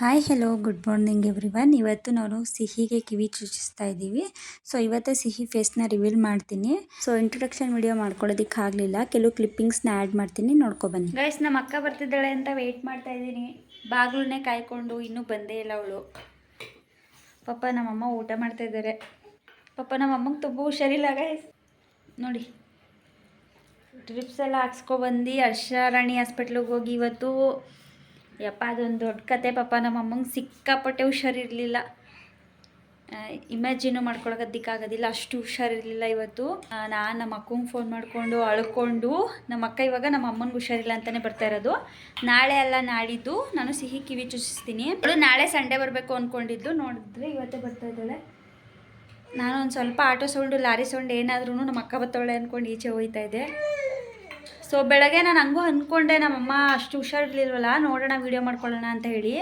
Hi hello good morning everyone ಇವತ್ತು ನಾನು ಸಿಹಿಗೆ ಕಿವಿ ಚುಚಿಸ್ತಾ ಇದ್ದೀವಿ. ಸೊ ಇವತ್ತೇ ಸಿಹಿ ಫೇಸ್ನ ರಿವೀಲ್ ಮಾಡ್ತೀನಿ. ಸೊ ಇಂಟ್ರೊಡಕ್ಷನ್ ವಿಡಿಯೋ ಮಾಡ್ಕೊಳ್ಳೋದಕ್ಕೆ ಆಗಲಿಲ್ಲ. ಕೆಲವು ಕ್ಲಿಪ್ಪಿಂಗ್ಸ್ನ ಆ್ಯಡ್ ಮಾಡ್ತೀನಿ. ನೋಡ್ಕೊಬನ್ನಿ ಗೈಸ್ ನಮ್ಮ ಅಕ್ಕ ಬರ್ತಿದ್ದಾಳೆ ಅಂತ ವೆಯ್ಟ್ ಮಾಡ್ತಾ ಇದ್ದೀನಿ. ಬಾಗ್ಲನ್ನೇ ಕಾಯ್ಕೊಂಡು ಇನ್ನೂ ಬಂದೇ ಇಲ್ಲ ಅವಳು. ಪಾಪ ನಮ್ಮಮ್ಮ ಊಟ ಮಾಡ್ತಾ ಇದ್ದಾರೆ. ಪಾಪ ನಮ್ಮಮ್ಮಗೆ ತುಂಬ ಹುಷಾರಿಲ್ಲ ಗೈಸ್ ನೋಡಿ. ಡ್ರಿಪ್ಸ್ ಎಲ್ಲ ಹಾಕ್ಸ್ಕೊಬಂದು ಹರ್ಷಾರಾಣಿ ಹಾಸ್ಪಿಟ್ಲಿಗೆ ಹೋಗಿ ಇವತ್ತು. ಯಪ್ಪ, ಅದೊಂದು ದೊಡ್ಡ ಕತೆ ಪಾಪ. ನಮ್ಮಮ್ಮಂಗೆ ಸಿಕ್ಕಾಪಟ್ಟೆ ಹುಷಾರಿರಲಿಲ್ಲ. ಇಮ್ಯಾಜಿನು ಮಾಡ್ಕೊಳಕತ್ತಿಕ್ಕಾಗೋದಿಲ್ಲ ಅಷ್ಟು ಹುಷಾರಿರಲಿಲ್ಲ ಇವತ್ತು. ನಾನು ನಮ್ಮ ಅಕ್ಕಂಗೆ ಫೋನ್ ಮಾಡಿಕೊಂಡು ಅಳ್ಕೊಂಡು, ನಮ್ಮ ಅಕ್ಕ ಇವಾಗ ನಮ್ಮ ಅಮ್ಮನಿಗೆ ಹುಷಾರಿಲ್ಲ ಅಂತಲೇ ಬರ್ತಾ ಇರೋದು. ನಾಳೆ ಅಲ್ಲ ನಾಡಿದ್ದು ನಾನು ಸಿಹಿ ಕಿವಿ ಚುಚ್ಚಿಸ್ತೀನಿ. ಅವಳು ನಾಳೆ ಸಂಡೇ ಬರಬೇಕು ಅಂದ್ಕೊಂಡಿದ್ದು ನೋಡಿದ್ರೆ ಇವತ್ತೇ ಬರ್ತಾ ಇದ್ದಾಳೆ. ನಾನು ಒಂದು ಸ್ವಲ್ಪ ಆಟೋ ಸೌಂಡು, ಲಾರಿ ಸೌಂಡ್ ಏನಾದ್ರೂ ನಮ್ಮ ಅಕ್ಕ ಬತ್ತವಳೆ ಅಂದ್ಕೊಂಡು ಈಚೆ ಹೋಯ್ತಾ ಇದ್ದೆ. ಸೊ ಬೆಳಗ್ಗೆ ನಾನು ಹಂಗೂ ಅಂದ್ಕೊಂಡೆ ನಮ್ಮಮ್ಮ ಅಷ್ಟು ಹುಷಾರಿರ್ಲಿಲ್ವಲ್ಲ, ನೋಡೋಣ ವೀಡಿಯೋ ಮಾಡ್ಕೊಳ್ಳೋಣ ಅಂತ ಹೇಳಿ.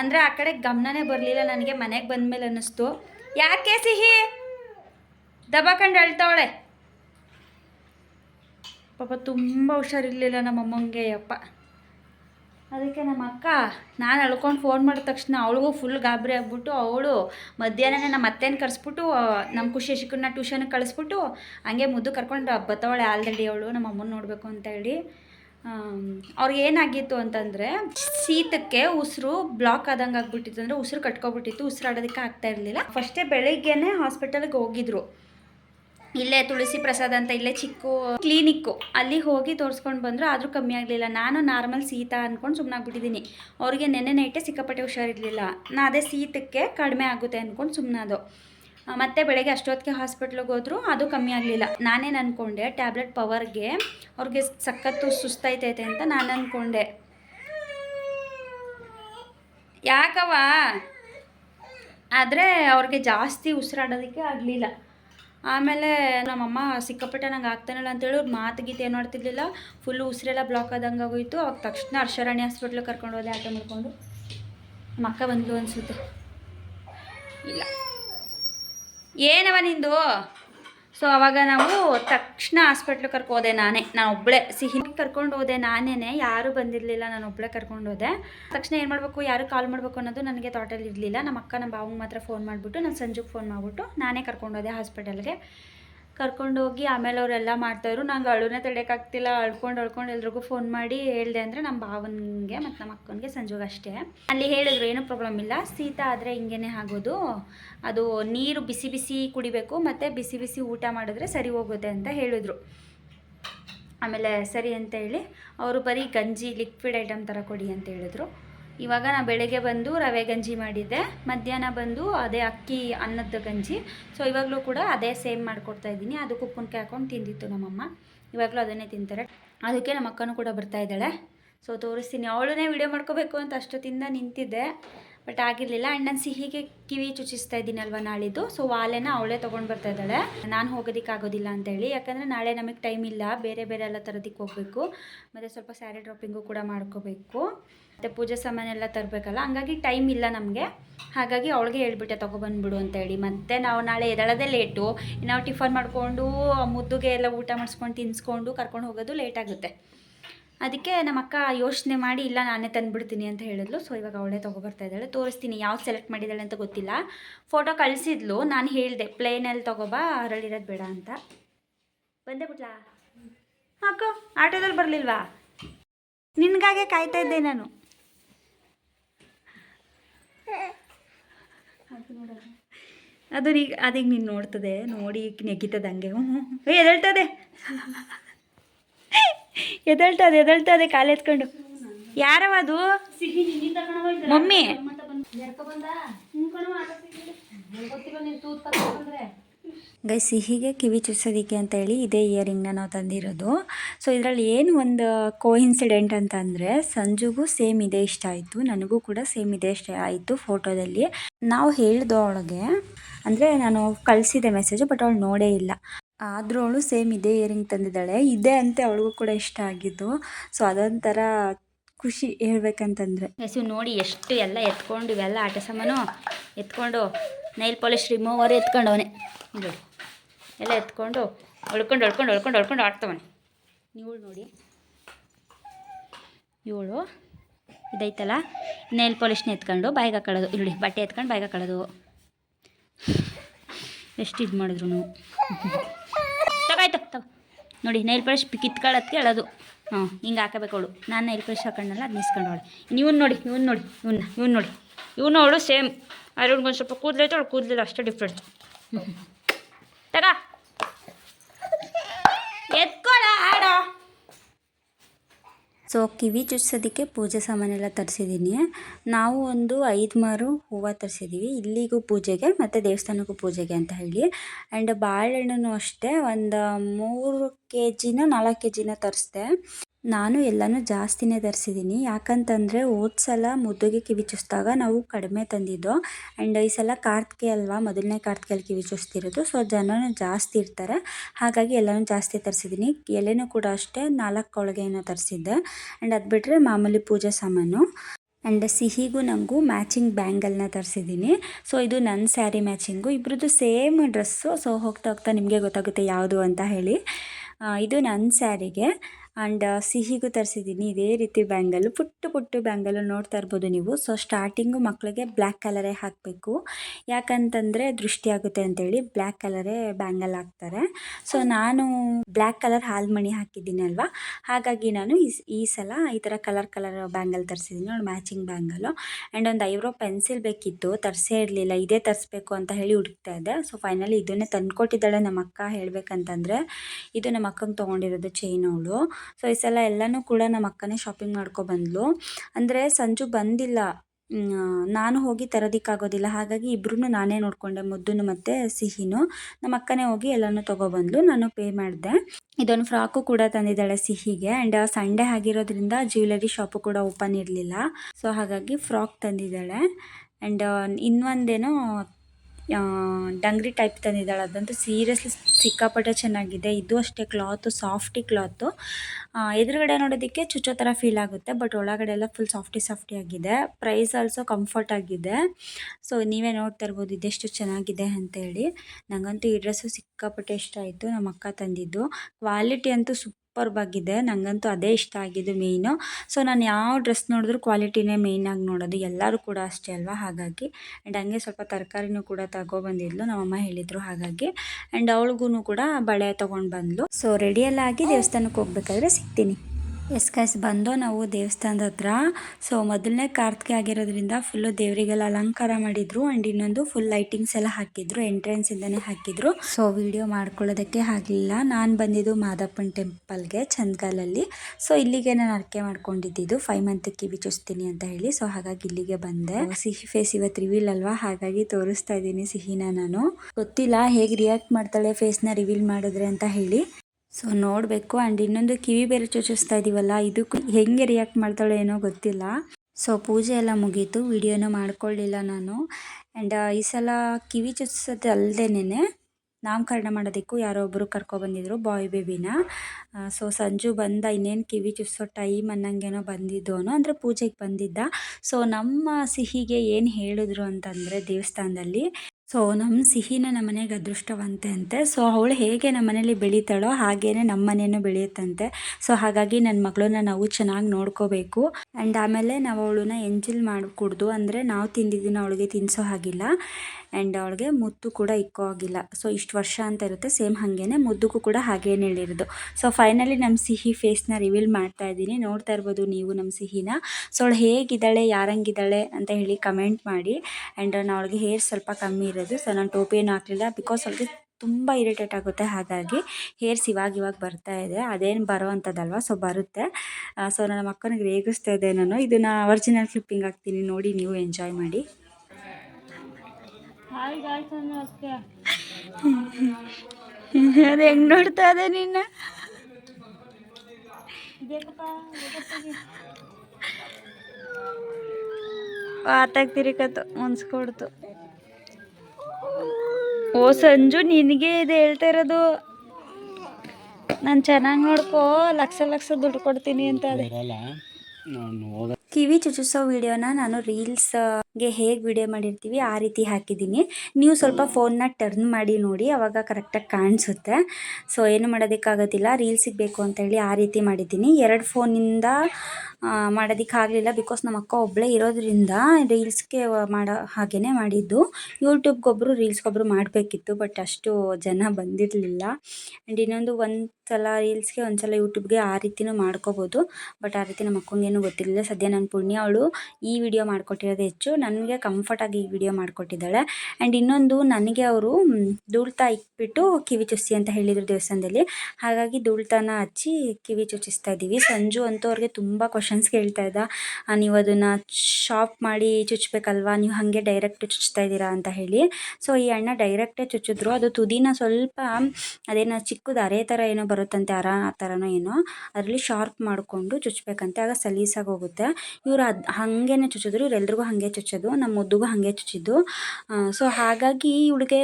ಅಂದರೆ ಆ ಕಡೆ ಗಮನನೇ ಬರಲಿಲ್ಲ, ನನಗೆ ಮನೆಗೆ ಬಂದ ಮೇಲೆ ಅನ್ನಿಸ್ತು. ಯಾಕೆ ಸಿಹಿ? ದಬಾಕಂಡು ಅಳ್ತಾವಳೆ. ಪಾಪ ತುಂಬ ಹುಷಾರಿರ್ಲಿಲ್ಲ ನಮ್ಮಮ್ಮಂಗೆ ಯಪ್ಪ ಅದಕ್ಕೆ ನಮ್ಮ ಅಕ್ಕ ನಾನು ಅಳ್ಕೊಂಡು ಫೋನ್ ಮಾಡಿದ ತಕ್ಷಣ ಅವಳಿಗೂ ಫುಲ್ ಗಾಬರಿ ಆಗಿಬಿಟ್ಟು, ಅವಳು ಮಧ್ಯಾಹ್ನನೇ ನಮ್ಮ ಅತ್ತೆನ ಕರೆಸ್ಬಿಟ್ಟು ನಮ್ಮ ಖುಷಿ ಶಿಕನ್ನ ಟ್ಯೂಷನ್ಗೆ ಕಳಿಸ್ಬಿಟ್ಟು, ಹಂಗೆ ಮುದ್ದು ಕರ್ಕೊಂಡು ಬತ್ತವಳೆ ಆಲ್ರೆಡಿ ಅವಳು, ನಮ್ಮ ಅಮ್ಮನ ನೋಡಬೇಕು ಅಂತ ಹೇಳಿ. ಅವ್ರಿಗೆ ಏನಾಗಿತ್ತು ಅಂತಂದರೆ, ಶೀತಕ್ಕೆ ಉಸಿರು ಬ್ಲಾಕ್ ಆದಂಗೆ ಆಗ್ಬಿಟ್ಟಿತ್ತು ಅಂದರೆ ಉಸಿರು ಕಟ್ಕೊಬಿಟ್ಟಿತ್ತು, ಉಸಿರಾಡೋದಕ್ಕೆ ಆಗ್ತಾ ಇರಲಿಲ್ಲ. ಫಸ್ಟೇ ಬೆಳಿಗ್ಗೆನೇ ಹಾಸ್ಪಿಟಲ್ಗೆ ಹೋಗಿದ್ರು. ಇಲ್ಲೇ ತುಳಸಿ ಪ್ರಸಾದ್ ಅಂತ ಇಲ್ಲೇ ಚಿಕ್ಕ ಕ್ಲಿನಿಕ್ಕು. ಅಲ್ಲಿ ಹೋಗಿ ತೋರಿಸ್ಕೊಂಡು ಬಂದರು, ಆದರೂ ಕಮ್ಮಿ ಆಗಲಿಲ್ಲ. ನಾನು ನಾರ್ಮಲ್ ಶೀತ ಅಂದ್ಕೊಂಡು ಸುಮ್ಮನಾಗ್ಬಿಟ್ಟಿದ್ದೀನಿ ಅವ್ರಿಗೆ ನೆನ್ನೆ ನೈಟೆ ಸಿಕ್ಕಾಪಟ್ಟೆ ಹುಷಾರಿರಲಿಲ್ಲ. ನಾ ಅದೇ ಸೀತಕ್ಕೆ ಕಡಿಮೆ ಆಗುತ್ತೆ ಅಂದ್ಕೊಂಡು ಸುಮ್ಮನಾದು ಮತ್ತೆ ಬೆಳಗ್ಗೆ ಅಷ್ಟೊತ್ತಿಗೆ ಹಾಸ್ಪಿಟ್ಲಿಗೆ ಹೋದ್ರು, ಅದು ಕಮ್ಮಿ ಆಗಲಿಲ್ಲ. ನಾನೇನು ಅಂದ್ಕೊಂಡೆ ಟ್ಯಾಬ್ಲೆಟ್ ಪವರ್ಗೆ ಅವ್ರಿಗೆ ಸಖತ್ತು ಸುಸ್ತಾಯ್ತೈತೆ ಅಂತ ನಾನು ಅಂದ್ಕೊಂಡೆ ಯಾಕವ ಆದರೆ ಅವ್ರಿಗೆ ಜಾಸ್ತಿ ಉಸಿರಾಡೋದಕ್ಕೆ ಆಗಲಿಲ್ಲ. ಆಮೇಲೆ ನಮ್ಮಮ್ಮ ಸಿಕ್ಕಾಪಟ್ಟೆ ನಂಗೆ ಆಗ್ತಾನಲ್ಲ ಅಂತೇಳಿ ಅವ್ರು ಮಾತು ಗೀತೆ ಏನು ಮಾಡ್ತಿರ್ಲಿಲ್ಲ. ಫುಲ್ಲು ಉಸಿರೆಲ್ಲ ಬ್ಲಾಕ್ ಆದಂಗೆ ಆಗೋಯ್ತು. ಅವಾಗ ತಕ್ಷಣ ಹರ್ಷರಾಣಿ ಹಾಸ್ಪಿಟ್ಲಿಗೆ ಕರ್ಕೊಂಡು ಹೋದೆ ಆಟ ಮಾಡ್ಕೊಂಡು ನಮ್ಮ ಅಕ್ಕ ಬಂದ್ಲು ಅನಿಸುತ್ತೆ. ಇಲ್ಲ. ಏನವ ನಿಂದು? ಸೊ ಅವಾಗ ನಾವು ತಕ್ಷಣ ಹಾಸ್ಪಿಟ್ಲಿಗೆ ಕರ್ಕೊ ಹೋದೆ ನಾನೇ. ನಾನು ಒಬ್ಬಳೇ ಸಿಹಿ ಕರ್ಕೊಂಡು ಹೋದೆ ನಾನೇ ಯಾರೂ ಬಂದಿರಲಿಲ್ಲ, ನಾನು ಒಬ್ಬಳೇ ಕರ್ಕೊಂಡು ಹೋದೆ. ತಕ್ಷಣ ಏನು ಮಾಡಬೇಕು, ಯಾರು ಕಾಲ್ ಮಾಡಬೇಕು ಅನ್ನೋದು ನನಗೆ ತೋಟಲ್ಲಿ ಇರಲಿಲ್ಲ. ನಮ್ಮ ಅಕ್ಕ ನಮ್ಮ ಮಾತ್ರ ಫೋನ್ ಮಾಡಿಬಿಟ್ಟು, ನಾನು ಸಂಜೆಗೆ ಫೋನ್ ಮಾಡಿಬಿಟ್ಟು ನಾನೇ ಕರ್ಕೊಂಡು ಹೋದೆ ಹಾಸ್ಪಿಟಲ್ಗೆ ಕರ್ಕೊಂಡು ಹೋಗಿ ಆಮೇಲೆ ಅವರೆಲ್ಲ ಮಾಡ್ತಾಯಿದ್ರು ನಂಗೆ ಅಳುನೇ ತಡೆಯೋಕ್ಕಾಗ್ತಿಲ್ಲ ಅಳ್ಕೊಂಡು ಅಳ್ಕೊಂಡು ಎಲ್ರಿಗೂ ಫೋನ್ ಮಾಡಿ ಹೇಳಿದೆ ಅಂದರೆ ನಮ್ಮ ಭಾವನಿಗೆ ಮತ್ತು ನಮ್ಮ ಅಕ್ಕನಿಗೆ ಸಂಜೆಗೆ ಅಷ್ಟೇ. ಅಲ್ಲಿ ಹೇಳಿದ್ರು, ಏನೂ ಪ್ರಾಬ್ಲಮ್ ಇಲ್ಲ. ಶೀತ ಆದರೆ ಹಿಂಗೇನೆ ಆಗೋದು. ಅದು ನೀರು ಬಿಸಿ ಬಿಸಿ ಕುಡಿಬೇಕು, ಮತ್ತು ಬಿಸಿ ಬಿಸಿ ಊಟ ಮಾಡಿದ್ರೆ ಸರಿ ಹೋಗುತ್ತೆ ಅಂತ ಹೇಳಿದ್ರು. ಆಮೇಲೆ ಸರಿ ಅಂತ ಹೇಳಿ, ಅವರು ಬರೀ ಗಂಜಿ ಲಿಕ್ವಿಡ್ ಐಟಮ್ ಥರ ಕೊಡಿ ಅಂತ ಹೇಳಿದ್ರು. ಇವಾಗ ನಾನು ಬೆಳಗ್ಗೆ ಬಂದು ರವೆ ಗಂಜಿ ಮಾಡಿದ್ದೆ, ಮಧ್ಯಾಹ್ನ ಬಂದು ಅದೇ ಅಕ್ಕಿ ಅನ್ನದ ಗಂಜಿ. ಸೊ ಇವಾಗಲೂ ಕೂಡ ಅದೇ ಸೇಮ್ ಮಾಡಿಕೊಡ್ತಾ ಇದ್ದೀನಿ. ಅದಕ್ಕೆ ಉಪ್ಪಿನಕಾಯಿ ಹಾಕೊಂಡು ತಿಂದಿತ್ತು ನಮ್ಮಮ್ಮ. ಇವಾಗಲೂ ಅದನ್ನೇ ತಿಂತಾರೆ. ಅದಕ್ಕೆ ನಮ್ಮ ಅಕ್ಕನೂ ಕೂಡ ಬರ್ತಾ ಇದ್ದಾಳೆ. ಸೊ ತೋರಿಸ್ತೀನಿ. ಅವಳನ್ನೇ ವಿಡಿಯೋ ಮಾಡ್ಕೋಬೇಕು ಅಂತ ಅಷ್ಟೊತ್ತಿಂದ ನಿಂತಿದ್ದೆ. ಬಟ್ ಆಗಿರಲಿಲ್ಲ. ಆ್ಯಂಡ್ ನಾನು ಸಿಹಿಗೆ ಕಿವಿ ಚುಚ್ಚಿಸ್ತಾ ಇದ್ದೀನಲ್ವ ನಾಳಿದ್ದು? ಸೊ ವಾಲೆನ ಅವಳೇ ತೊಗೊಂಡು ಬರ್ತಾ ಇದ್ದಾಳೆ. ನಾನು ಹೋಗೋದಕ್ಕೆ ಆಗೋದಿಲ್ಲ ಅಂತೇಳಿ ಯಾಕಂದರೆ ನಾಳೆ ನಮಗೆ ಟೈಮ್ ಇಲ್ಲ. ಬೇರೆ ಬೇರೆ ಎಲ್ಲ ಥರದಕ್ಕೆ ಹೋಗಬೇಕು. ಮತ್ತು ಸ್ವಲ್ಪ ಸ್ಯಾರಿ ಡ್ರಾಪಿಂಗು ಕೂಡ ಮಾಡ್ಕೋಬೇಕು. ಮತ್ತು ಪೂಜೆ ಸಾಮಾನೆಲ್ಲ ತರಬೇಕಲ್ಲ ಹಂಗಾಗಿ ಟೈಮ್ ಇಲ್ಲ ನಮಗೆ. ಹಾಗಾಗಿ ಅವಳಿಗೆ ಹೇಳ್ಬಿಟ್ಟೆ ತೊಗೊಬಂದ್ಬಿಡು ಅಂತೇಳಿ. ಮತ್ತು ನಾವು ನಾಳೆ ಎದಳದೇ ಲೇಟು ನಾವು ಟಿಫನ್ ಮಾಡಿಕೊಂಡು ಮುದ್ದುಗೆ ಎಲ್ಲ ಊಟ ಮಾಡಿಸ್ಕೊಂಡು ತಿನ್ಸ್ಕೊಂಡು ಕರ್ಕೊಂಡು ಹೋಗೋದು ಲೇಟ್ ಆಗುತ್ತೆ. ಅದಕ್ಕೆ ನಮ್ಮ ಅಕ್ಕ ಯೋಚನೆ ಮಾಡಿ ಇಲ್ಲ ನಾನೇ ತಂದುಬಿಡ್ತೀನಿ ಅಂತ ಹೇಳಿದ್ಲು. ಸೊ ಇವಾಗ ಅವಳೇ ತೊಗೊಬರ್ತಾ ಇದ್ದಾಳೆ. ತೋರಿಸ್ತೀನಿ ಯಾವ್ದು ಸೆಲೆಕ್ಟ್ ಮಾಡಿದ್ದಾಳೆ ಅಂತ ಗೊತ್ತಿಲ್ಲ. ಫೋಟೋ ಕಳಿಸಿದ್ಲು. ನಾನು ಹೇಳಿದೆ ಪ್ಲೇನಲ್ಲಿ ತೊಗೊಬಾ ಅರಳಿರೋದು ಬೇಡ ಅಂತ. ಬಂದೇ ಬಿಟ್ಲಾ ಅಕ್ಕ ಆಟೋದಲ್ಲಿ ಬರಲಿಲ್ವಾ? ನಿನಗಾಗೆ ಕಾಯ್ತಾ ಇದ್ದೆ ನಾನು. ಅದು ನೀ ಅದೀಗ ನೀನು ನೋಡ್ತದೆ, ನೋಡಿ ನೆಗಿತದೆ ಹಂಗೆ. ಹ್ಞೂ ಹ್ಞೂ ಎದಳ್ತದೆ? ಎದಳ್ತದೆ ಎದಳ್ತದೆ ಕಾಲು ಎತ್ಕೊಂಡು. ಯಾರವ ಅದು? ಮಮ್ಮಿ. ಗೈ ಸಿಹಿಗೆ ಕಿವಿ ಚುಚ್ಚೋದಿಕ್ಕೆ ಅಂತ ಹೇಳಿ ಇದೇ ಇಯರಿಂಗ್ನ ನಾವು ತಂದಿರೋದು. ಸೊ ಇದರಲ್ಲಿ ಏನು ಒಂದು ಕೋ ಇನ್ಸಿಡೆಂಟ್ ಅಂತಂದರೆ ಸಂಜುಗೂ ಸೇಮ್ ಇದೇ ಇಷ್ಟ ಆಯಿತು. ನನಗೂ ಕೂಡ ಸೇಮ್ ಇದೇ ಇಷ್ಟ ಆಯಿತು ಫೋಟೋದಲ್ಲಿ ನಾವು ಹೇಳಿದೋ ಅವಳಿಗೆ, ಅಂದರೆ ನಾನು ಕಳಿಸಿದೆ ಮೆಸೇಜು ಬಟ್ ಅವಳು ನೋಡೇ ಇಲ್ಲ. ಆದರೂ ಅವಳು ಸೇಮ್ ಇದೇ ಇಯರಿಂಗ್ ತಂದಿದ್ದಾಳೆ. ಇದೇ ಅಂತ ಅವಳಿಗೂ ಕೂಡ ಇಷ್ಟ ಆಗಿದ್ದು. ಸೊ ಅದೊಂಥರ ಖುಷಿ ಹೇಳ್ಬೇಕಂತಂದರೆ. ಹೆಸು ನೋಡಿ ಎಷ್ಟು ಎಲ್ಲ ಎತ್ಕೊಂಡು, ಇವೆಲ್ಲ ಆಟ ಸಾಮಾನು ಎತ್ಕೊಂಡು ನೈಲ್ ಪಾಲಿಶ್ ರಿಮೂವರ್ ಎತ್ಕೊಂಡು ಅವನೇ ಎಲ್ಲ ಎತ್ಕೊಂಡು ಒಳ್ಕೊಂಡು ಒಳ್ಕೊಂಡು ಒಳ್ಕೊಂಡು ಒಳ್ಕೊಂಡು ಆಡ್ತವನೆ ಇವಳು ನೋಡಿ. ಇವಳು ಇದೈತಲ್ಲ? ನೇಲ್ ಪಾಲಿಷ್ನ ಎತ್ಕೊಂಡು ಬಾಯಿಗೆ ಹಾಕೊಳ್ಳೋದು. ಇಲ್ಲಿ ಬಟ್ಟೆ ಎತ್ಕೊಂಡು ಬಾಯಿಗೆ ಹಾಕೊಳ್ಳೋದು. ಎಷ್ಟು ಇದು ಮಾಡಿದ್ರು ತಗಾಯ್ತು ತಗೋ ನೋಡಿ, ನೈಲ್ ಪಾಲಿಶ್ ಕಿತ್ಕೊಳ್ಳೋದಕ್ಕೆ ಕೇಳೋದು ಹಾಂ ಹಿಂಗೆ ಹಾಕಬೇಕು ಅವಳು. ನಾನು ನೈಲ್ ಪಾಲಿಶ್ ಹಾಕೊಂಡಲ್ಲ ಅದು ನಿಸ್ಕೊಂಡವಳು ಇವ್ನು ನೋಡಿ ಇವ್ನು ನೋಡಿ ಇವನ್ನ ಇವ್ನು ನೋಡಿ. ಇವನು ಅವಳು ಸೇಮ್. ಅರುಣ್ಗೊಂದು ಸ್ವಲ್ಪ ಕೂದಲೈತೆ ಅವಳು ಕೂದಲಿಲ್ಲ ಅಷ್ಟೇ ಡಿಫ್ರೆಂಟ್ ತಗ. ಎತ್ಕೊಳ ಆಡೋ ಸೊ, ಕಿವಿ ಚುಚ್ಚೋದಕ್ಕೆ ಪೂಜೆ ಸಾಮಾನೆಲ್ಲ ತರಿಸಿದ್ದೀನಿ. ನಾವು ಒಂದು ಐದು ಮಾರು ಹೂವು ತರಿಸಿದ್ದೀವಿ ಇಲ್ಲಿಗೂ ಪೂಜೆಗೆ ಮತ್ತು ದೇವಸ್ಥಾನಕ್ಕೂ ಪೂಜೆಗೆ ಅಂತ ಹೇಳಿ. ಆ್ಯಂಡ್ ಬಾಳೆಹಣ್ಣು ಅಷ್ಟೇ ಒಂದು ಮೂರು ಕೆ ಜಿನ ನಾಲ್ಕು ಕೆ ಜಿನ ತರಿಸ್ದೆ. ನಾನು ಎಲ್ಲನೂ ಜಾಸ್ತಿನೇ ತರಿಸಿದ್ದೀನಿ ಯಾಕಂತಂದರೆ ಹೋದ ಸಲ ಮುದ್ದುಗೆ ಕಿವಿ ನಾವು ಕಡಿಮೆ ತಂದಿದ್ದು. ಆ್ಯಂಡ್ ಈ ಸಲ ಕಾರ್ತಿಕೆ ಅಲ್ವಾ, ಮೊದಲನೇ ಕಾರ್ತಿಕೆಯಲ್ಲಿ ಕಿವಿ ಚುಚ್ತಿರೋದು. ಸೊ ಜನನು ಜಾಸ್ತಿ ಇರ್ತಾರೆ. ಹಾಗಾಗಿ ಎಲ್ಲನೂ ಜಾಸ್ತಿ ತರಿಸಿದ್ದೀನಿ ಎಲೆನೂ ಕೂಡ ಅಷ್ಟೇ, ನಾಲ್ಕು ಕೊಳಗೆಯನ್ನು ತರಿಸಿದ್ದೆ. ಆ್ಯಂಡ್ ಅದು ಬಿಟ್ಟರೆ ಮಾಮೂಲಿ ಪೂಜೆ ಸಾಮಾನು. ಆ್ಯಂಡ್ ಸಿಹಿಗೂ ನನಗೂ ಮ್ಯಾಚಿಂಗ್ ಬ್ಯಾಂಗಲ್ನ ತರಿಸಿದ್ದೀನಿ ಸೊ, ಇದು ನನ್ನ ಸ್ಯಾರಿ ಮ್ಯಾಚಿಂಗು. ಇಬ್ಬರದ್ದು ಸೇಮ್ ಡ್ರೆಸ್ಸು. ಸೊ, ಹೋಗ್ತಾ ಹೋಗ್ತಾ ನಿಮಗೆ ಗೊತ್ತಾಗುತ್ತೆ ಯಾವುದು ಅಂತ ಹೇಳಿ. ಇದು ನನ್ನ ಸ್ಯಾರಿಗೆ. ಆ್ಯಂಡ್ ಸಿಹಿಗೂ ತರಿಸಿದ್ದೀನಿ. ಇದೇ ರೀತಿ ಬ್ಯಾಂಗಲ್ಲು ಪುಟ್ಟು ಪುಟ್ಟು ಬ್ಯಾಂಗಲ್ಲು ನೋಡ್ತಾ ಇರ್ಬೋದು ನೀವು. ಸೊ ಸ್ಟಾರ್ಟಿಂಗು ಮಕ್ಕಳಿಗೆ ಬ್ಲ್ಯಾಕ್ ಕಲರೇ ಹಾಕಬೇಕು. ಯಾಕಂತಂದರೆ ದೃಷ್ಟಿ ಆಗುತ್ತೆ ಅಂತೇಳಿ ಬ್ಲ್ಯಾಕ್ ಕಲರೇ ಬ್ಯಾಂಗಲ್ ಹಾಕ್ತಾರೆ. ಸೊ ನಾನು ಬ್ಲ್ಯಾಕ್ ಕಲರ್ ಹಾಲ್ಮಣಿ ಹಾಕಿದ್ದೀನಿ ಅಲ್ವಾ? ಹಾಗಾಗಿ ನಾನು ಈ ಈ ಸಲ ಈ ಥರ ಕಲರ್ ಕಲರ್ ಬ್ಯಾಂಗಲ್ ತರಿಸಿದ್ದೀನಿ. ನೋಡಿ ಮ್ಯಾಚಿಂಗ್ ಬ್ಯಾಂಗಲ್ಲು ಆ್ಯಂಡ್ ಒಂದು ಐವ್ರೋ ಪೆನ್ಸಿಲ್ ಬೇಕಿತ್ತು. ತರಿಸೇ ಇರಲಿಲ್ಲ. ಇದೇ ತರಿಸ್ಬೇಕು ಅಂತ ಹೇಳಿ ಹುಡುಕ್ತಾ ಇದ್ದೆ. ಸೊ ಫೈನಲಿ ಇದನ್ನೇ ತಂದುಕೊಟ್ಟಿದ್ದಾಳೆ ನಮ್ಮ ಅಕ್ಕ ಹೇಳಬೇಕಂತಂದರೆ ಇದು ನಮ್ಮ ಅಕ್ಕಂಗೆ ತೊಗೊಂಡಿರೋದು ಚೈನ್ ಅವಳು. ಸೊ ಈ ಸಲ ಎಲ್ಲನೂ ಕೂಡ ನಮ್ಮ ಅಕ್ಕನೇ ಶಾಪಿಂಗ್ ಮಾಡ್ಕೊಬಂದ್ಲು ಅಂದರೆ ಸಂಜು ಬಂದಿಲ್ಲ. ನಾನು ಹೋಗಿ ತರೋದಕ್ಕಾಗೋದಿಲ್ಲ. ಹಾಗಾಗಿ ಇಬ್ಬರೂ ನಾನೇ ನೋಡಿಕೊಂಡೆ, ಮುದ್ದುನು ಮತ್ತು ಸಿಹಿನು. ನಮ್ಮ ಅಕ್ಕನೇ ಹೋಗಿ ಎಲ್ಲನೂ ತೊಗೊಬಂದ್ಲು ನಾನು ಪೇ ಮಾಡಿದೆ. ಇದೊಂದು ಫ್ರಾಕು ಕೂಡ ತಂದಿದ್ದಾಳೆ ಸಿಹಿಗೆ. ಆ್ಯಂಡ್ ಸಂಡೇ ಆಗಿರೋದ್ರಿಂದ ಜ್ಯುವೆಲರಿ ಶಾಪು ಕೂಡ ಓಪನ್ ಇರಲಿಲ್ಲ. ಸೊ ಹಾಗಾಗಿ ಫ್ರಾಕ್ ತಂದಿದ್ದಾಳೆ. ಆ್ಯಂಡ್ ಇನ್ನೊಂದೇನೋ ಡಂಗ್ರಿ ಟೈಪ್ ತಂದಿದ್ದಾಳೆ. ಅದಂತೂ ಸೀರಿಯಸ್ಲಿ ಸಿಕ್ಕಾಪಟ್ಟೆ ಚೆನ್ನಾಗಿದೆ. ಇದು ಅಷ್ಟೇ ಕ್ಲಾತು ಸಾಫ್ಟಿ ಕ್ಲಾತು ಎದುರುಗಡೆ ನೋಡೋದಕ್ಕೆ ಚುಚ್ಚೋ ಥರ ಫೀಲ್ ಆಗುತ್ತೆ ಬಟ್ ಒಳಗಡೆ ಎಲ್ಲ ಫುಲ್ ಸಾಫ್ಟಿ ಸಾಫ್ಟಿ ಆಗಿದೆ. ಪ್ರೈಸ್ ಆಲ್ಸೋ ಕಂಫರ್ಟ್ ಆಗಿದೆ. ಸೊ ನೀವೇ ನೋಡ್ತಾ ಇರ್ಬೋದು, ಇದೆಷ್ಟು ಚೆನ್ನಾಗಿದೆ ಅಂತೇಳಿ. ನನಗಂತೂ ಈ ಡ್ರೆಸ್ಸು ಸಿಕ್ಕಾಪಟ್ಟೆ ಇಷ್ಟ ಆಯಿತು ನಮ್ಮ ಅಕ್ಕ ತಂದಿದ್ದು. ಕ್ವಾಲಿಟಿ ಅಂತೂ ಸೂಪರ್ಬ್ ಆಗಿದೆ ನನಗಂತೂ ಅದೇ ಇಷ್ಟ ಆಗಿದ್ದು ಮೇಯ್ನು ಸೊ, ನಾನು ಯಾವ ಡ್ರೆಸ್ ನೋಡಿದ್ರು ಕ್ವಾಲಿಟಿನೇ ಮೇಯ್ನಾಗಿ ನೋಡೋದು. ಎಲ್ಲರೂ ಕೂಡ ಅಷ್ಟೇ ಅಲ್ವಾ? ಹಾಗಾಗಿ. ಆ್ಯಂಡ್ ಹಂಗೆ ಸ್ವಲ್ಪ ತರಕಾರಿನೂ ಕೂಡ ತಗೊಬಂದಿದ್ಲು. ನಮ್ಮಮ್ಮ ಹೇಳಿದರು ಹಾಗಾಗಿ. ಆ್ಯಂಡ್ ಅವಳಿಗೂ ಕೂಡ ಬಳೆ ತೊಗೊಂಡು ಬಂದ್ಲು. ಸೊ ರೆಡಿಯೆಲ್ಲ ಆಗಿ ದೇವಸ್ಥಾನಕ್ಕೆ ಹೋಗ್ಬೇಕಾದ್ರೆ ಸಿಗ್ತೀನಿ. ಎಸ್ ಗೈಸ್ ಬಂದು ನಾವು ದೇವಸ್ಥಾನದ ಹತ್ರ. ಸೊ ಮೊದಲನೇ ಕಾರ್ತಿಕೆ ಆಗಿರೋದ್ರಿಂದ ಫುಲ್ಲು ದೇವರಿಗೆಲ್ಲ ಅಲಂಕಾರ ಮಾಡಿದ್ರು ಆ್ಯಂಡ್ ಇನ್ನೊಂದು ಫುಲ್ ಲೈಟಿಂಗ್ಸ್ ಎಲ್ಲ ಹಾಕಿದ್ರು ಎಂಟ್ರೆನ್ಸಿಂದನೇ ಹಾಕಿದ್ರು. ಸೊ ವಿಡಿಯೋ ಮಾಡ್ಕೊಳ್ಳೋದಕ್ಕೆ ಆಗಲಿಲ್ಲ. ನಾನು ಬಂದಿದ್ದು ಮಾದಪ್ಪನ ಟೆಂಪಲ್ಗೆ ಚಂದ್ಗಾಲಲ್ಲಿ. ಸೊ ಇಲ್ಲಿಗೆ ನಾನು ಅರ್ಕೆ ಮಾಡ್ಕೊಂಡಿದ್ದು ಫೈವ್ ಮಂತ್ ಕಿವಿ ಚುಸ್ತೀನಿ ಅಂತ ಹೇಳಿ. ಸೊ ಹಾಗಾಗಿ ಇಲ್ಲಿಗೆ ಬಂದೆ. ಸಿಹಿ ಫೇಸ್ ಇವತ್ತು ರಿವೀಲ್ ಅಲ್ವಾ? ಹಾಗಾಗಿ ತೋರಿಸ್ತಾ ಇದ್ದೀನಿ ಸಿಹಿನ ನಾನು. ಗೊತ್ತಿಲ್ಲ ಹೇಗೆ ರಿಯಾಕ್ಟ್ ಮಾಡ್ತಾಳೆ ಫೇಸ್ನ ರಿವೀಲ್ ಮಾಡಿದ್ರೆ ಅಂತ ಹೇಳಿ. ಸೊ ನೋಡಬೇಕು. ಆ್ಯಂಡ್ ಇನ್ನೊಂದು ಕಿವಿ ಬೇರೆ ಚುಚ್ಚಿಸ್ತಾ ಇದ್ದೀವಲ್ಲ ಇದಕ್ಕೂ ಹೆಂಗೆ ರಿಯಾಕ್ಟ್ ಮಾಡ್ತಾಳೋ ಏನೋ ಗೊತ್ತಿಲ್ಲ. ಸೊ ಪೂಜೆ ಎಲ್ಲ ಮುಗೀತು. ವಿಡಿಯೋನ ಮಾಡ್ಕೊಳ್ಳಿಲ್ಲ ನಾನು. ಆ್ಯಂಡ್ ಈ ಸಲ ಕಿವಿ ಚುಚ್ಚಿಸೋದು ಅಲ್ಲದೇನೆ ನಾಮಕರಣ ಮಾಡೋದಕ್ಕೂ ಯಾರೋ ಒಬ್ಬರು ಕರ್ಕೊಬಂದಿದ್ರು ಬಾಯ್ ಬೇಬಿನ ಸೊ ಸಂಜು ಬಂದ ಇನ್ನೇನು ಕಿವಿ ಚುಚ್ಸೋ ಟೈಮ್ ಅನ್ನಂಗೇನೋ ಬಂದಿದ್ದೋನು ಅಂದರೆ ಪೂಜೆಗೆ ಬಂದಿದ್ದ. ಸೊ ನಮ್ಮ ಸಿಹಿಗೆ ಏನು ಹೇಳಿದ್ರು ಅಂತಂದರೆ ದೇವಸ್ಥಾನದಲ್ಲಿ ಸೊ ನಮ್ಮ ಸಿಹಿನ ನಮ್ಮ ಮನೆಗೆ ಅದೃಷ್ಟವಂತೆ ಅಂತೆ. ಸೊ ಅವಳು ಹೇಗೆ ನಮ್ಮ ಮನೇಲಿ ಬೆಳೀತಾಳೋ ಹಾಗೇ ನಮ್ಮ ಮನೇನೂ ಬೆಳೆಯುತ್ತಂತೆ. ಸೊ ಹಾಗಾಗಿ ನನ್ನ ಮಗಳನ್ನ ನಾವು ಚೆನ್ನಾಗಿ ನೋಡ್ಕೋಬೇಕು. ಆ್ಯಂಡ್ ಆಮೇಲೆ ನಾವು ಅವಳನ್ನ ಎಂಜಿಲ್ ಮಾಡಿಕೊಡ್ದು ಅಂದರೆ ನಾವು ತಿಂದಿದ್ದನ್ನ ಅವಳಿಗೆ ತಿನ್ನಿಸೋ ಹಾಗಿಲ್ಲ. ಆ್ಯಂಡ್ ಅವಳಿಗೆ ಮುತ್ತು ಕೂಡ ಇಕ್ಕೋ ಆಗಿಲ್ಲ. ಸೊ ಇಷ್ಟು ವರ್ಷ ಅಂತ ಇರುತ್ತೆ. ಸೇಮ್ ಹಾಗೇನೆ ಮುದ್ದುಗೂ ಕೂಡ ಹಾಗೇನೆ ಹೇಳಿರೋದು. ಸೊ ಫೈನಲಿ ನಮ್ಮ ಸಿಹಿ ಫೇಸ್ನ ರಿವೀಲ್ ಮಾಡ್ತಾ ಇದ್ದೀನಿ. ನೋಡ್ತಾ ಇರ್ಬೋದು ನೀವು ನಮ್ಮ ಸಿಹಿನ. ಸೊ ಅವಳು ಹೇಗಿದ್ದಾಳೆ, ಯಾರಂಗಿದ್ದಾಳೆ ಅಂತ ಹೇಳಿ ಕಮೆಂಟ್ ಮಾಡಿ. ಆ್ಯಂಡ್ ನಾನು ಅವಳಿಗೆ ಹೇರ್ ಸ್ವಲ್ಪ ಕಮ್ಮಿ ಇರೋದು. ಸೊ ನಾನು ಟೋಪಿ ಏನು ಹಾಕಲಿಲ್ಲ. ಬಿಕಾಸ್ ಅವಳಿಗೆ ತುಂಬ ಇರಿಟೇಟ್ ಆಗುತ್ತೆ. ಹಾಗಾಗಿ ಹೇರ್ಸ್ ಇವಾಗ ಇವಾಗ ಬರ್ತಾ ಇದೆ. ಅದೇನು ಬರೋ ಅಂಥದ್ದಲ್ವ ಸೊ ಬರುತ್ತೆ ಸೊ ನನ್ನ ಮಕ್ಕನಿಗೆ ರೇಗಿಸ್ತಾ ಇದೆ ನಾನು. ಇದನ್ನು ಒರಿಜಿನಲ್ ಕ್ಲಿಪ್ಪಿಂಗ್ ಹಾಕ್ತೀನಿ. ನೋಡಿ, ನೀವು ಎಂಜಾಯ್ ಮಾಡಿ. ಅದು ಹೆಂಗ್ ನೋಡ್ತಾ ಇದೆ ನಿನ್ನ ಆತಾಗ್ತಿರಿಕತ್ತು ಮುನ್ಸ್ಕೊಡ್ತು ಓ ಸಂಜು ನಿನಗೆ ಇದು ಹೇಳ್ತಾ ಇರೋದು? ನಾನು ಚೆನ್ನಾಗಿ ನೋಡ್ಕೋ ಲಕ್ಷ ಲಕ್ಷ ದುಡ್ಡು ಕೊಡ್ತೀನಿ ಅಂತ. ಕಿವಿ ಚುಚ್ಚಿಸೋ ವಿಡಿಯೋನ ನಾನು ರೀಲ್ಸ್ ಗೆ ಹೇಗೆ ವಿಡಿಯೋ ಮಾಡಿರ್ತೀವಿ ಆ ರೀತಿ ಹಾಕಿದ್ದೀನಿ. ನೀವು ಸ್ವಲ್ಪ ಫೋನ್ನ ಟರ್ನ್ ಮಾಡಿ ನೋಡಿ ಅವಾಗ ಕರೆಕ್ಟಾಗಿ ಕಾಣಿಸುತ್ತೆ. ಸೊ ಏನು ಮಾಡೋದಕ್ಕಾಗೋದಿಲ್ಲ ರೀಲ್ಸಿಗೆ ಬೇಕು ಅಂತೇಳಿ ಆ ರೀತಿ ಮಾಡಿದ್ದೀನಿ. ಎರಡು ಫೋನಿಂದ ಮಾಡೋದಕ್ಕಾಗಲಿಲ್ಲ ಬಿಕಾಸ್ ನಮ್ಮ ಅಕ್ಕ ಒಬ್ಬಳೇ ಇರೋದ್ರಿಂದ ರೀಲ್ಸ್ಗೆ ಮಾಡೋ ಹಾಗೇ ಮಾಡಿದ್ದು. ಯೂಟ್ಯೂಬ್ಗೊಬ್ಬರು ರೀಲ್ಸ್ಗೊಬ್ಬರು ಮಾಡಬೇಕಿತ್ತು ಬಟ್ ಅಷ್ಟು ಜನ ಬಂದಿರಲಿಲ್ಲ. ಆ್ಯಂಡ್ ಇನ್ನೊಂದು ಒಂದು ಸಲ ರೀಲ್ಸ್ಗೆ ಒಂದು ಸಲ ಯೂಟ್ಯೂಬ್ಗೆ ಆ ರೀತಿನೂ ಮಾಡ್ಕೋಬೋದು. ಬಟ್ ಆ ರೀತಿ ನಮ್ಮ ಅಕ್ಕಂಗೇನು ಗೊತ್ತಿರಲಿಲ್ಲ. ಸದ್ಯ ನನ್ನ ಪುಣ್ಯ ಅವಳು ಈ ವಿಡಿಯೋ ಮಾಡಿಕೊಟ್ಟಿರೋದು ಹೆಚ್ಚು. ನನಗೆ ಕಂಫರ್ಟಾಗಿ ಈ ವಿಡಿಯೋ ಮಾಡಿಕೊಟ್ಟಿದ್ದಾಳೆ. ಆ್ಯಂಡ್ ಇನ್ನೊಂದು ನನಗೆ ಅವರು ಧೂಳ್ತಾ ಇಕ್ಬಿಟ್ಟು ಕಿವಿ ಚುಚ್ಚಿ ಅಂತ ಹೇಳಿದರು ದೇವಸ್ಥಾನದಲ್ಲಿ. ಹಾಗಾಗಿ ಧೂಳ್ತಾನ ಹಚ್ಚಿ ಕಿವಿ ಚುಚ್ಚಿಸ್ತಾ ಇದ್ದೀವಿ. ಸಂಜು ಅಂತೂ ಅವ್ರಿಗೆ ತುಂಬ ಕ್ವಶನ್ಸ್ ಕೇಳ್ತಾ ಇದ್ದ. ನೀವು ಅದನ್ನು ಶಾಪ್ ಮಾಡಿ ಚುಚ್ಚಬೇಕಲ್ವಾ ನೀವು ಹಾಗೆ ಡೈರೆಕ್ಟ್ ಚುಚ್ತಾ ಇದ್ದೀರಾ? ಅಂತ ಹೇಳಿ. ಸೊ ಈ ಅಣ್ಣ ಡೈರೆಕ್ಟೇ ಚುಚ್ಚಿದ್ರು. ಅದು ತುದಿನ ಸ್ವಲ್ಪ, ಅದೇನೋ ಚಿಕ್ಕದು ಅರೆ ಥರ ಏನೋ ಬರುತ್ತಂತೆ, ಅರ ಆ ಥರನೋ ಏನೋ, ಅದರಲ್ಲಿ ಶಾರ್ಪ್ ಮಾಡಿಕೊಂಡು ಚುಚ್ಚಬೇಕಂತೆ ಆಗ ಸಲೀಸಾಗಿ ಹೋಗುತ್ತೆ. ಇವರು ಅದು ಹಾಗೇನೆ ಚುಚ್ಚಿದ್ರು. ಇವರೆಲ್ರಿಗೂ ಹಾಗೆ ಚುಚ್ಚೋದು ನಮ್ಮ ಮುದ್ದುಗೂ ಹಾಗೆ ಚುಚ್ಚಿದ್ದು. ಸೊ ಹಾಗಾಗಿ ಇವಳಿಗೆ